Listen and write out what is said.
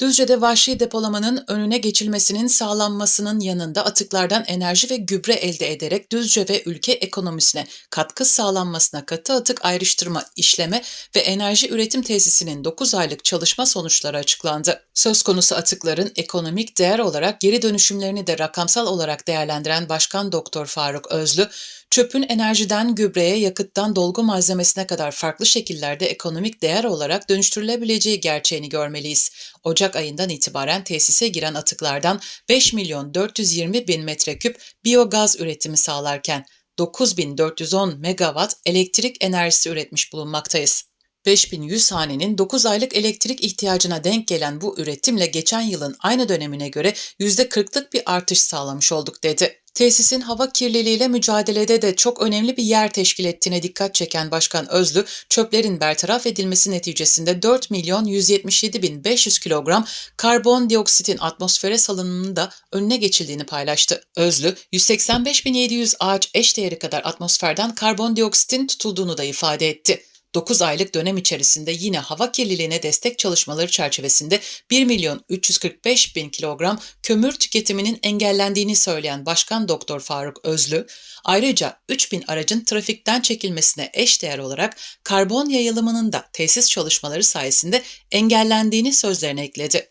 Düzce'de vahşi depolamanın önüne geçilmesinin sağlanmasının yanında atıklardan enerji ve gübre elde ederek Düzce ve ülke ekonomisine katkı sağlanmasına katı atık ayrıştırma, işleme ve enerji üretim tesisinin 9 aylık çalışma sonuçları açıklandı. Söz konusu atıkların ekonomik değer olarak geri dönüşümlerini de rakamsal olarak değerlendiren Başkan Doktor Faruk Özlü, çöpün enerjiden gübreye, yakıttan dolgu malzemesine kadar farklı şekillerde ekonomik değer olarak dönüştürülebileceği gerçeğini görmeliyiz. Ocak ayından itibaren tesise giren atıklardan 5 milyon 420 bin metreküp biyogaz üretimi sağlarken 9410 megawatt elektrik enerjisi üretmiş bulunmaktayız. 5100 hanenin 9 aylık elektrik ihtiyacına denk gelen bu üretimle geçen yılın aynı dönemine göre %40'lık bir artış sağlamış olduk dedi. Tesisin hava kirliliğiyle mücadelede de çok önemli bir yer teşkil ettiğine dikkat çeken Başkan Özlü, çöplerin bertaraf edilmesi neticesinde 4 milyon 177 bin 500 kilogram karbondioksitin atmosfere salınımının da önüne geçildiğini paylaştı. Özlü, 185 bin 700 ağaç eşdeğeri kadar atmosferden karbondioksitin tutulduğunu da ifade etti. 9 aylık dönem içerisinde yine hava kirliliğine destek çalışmaları çerçevesinde 1 milyon 345 bin kilogram kömür tüketiminin engellendiğini söyleyen Başkan Doktor Faruk Özlü, ayrıca 3 bin aracın trafikten çekilmesine eşdeğer olarak karbon yayılımının da tesis çalışmaları sayesinde engellendiğini sözlerine ekledi.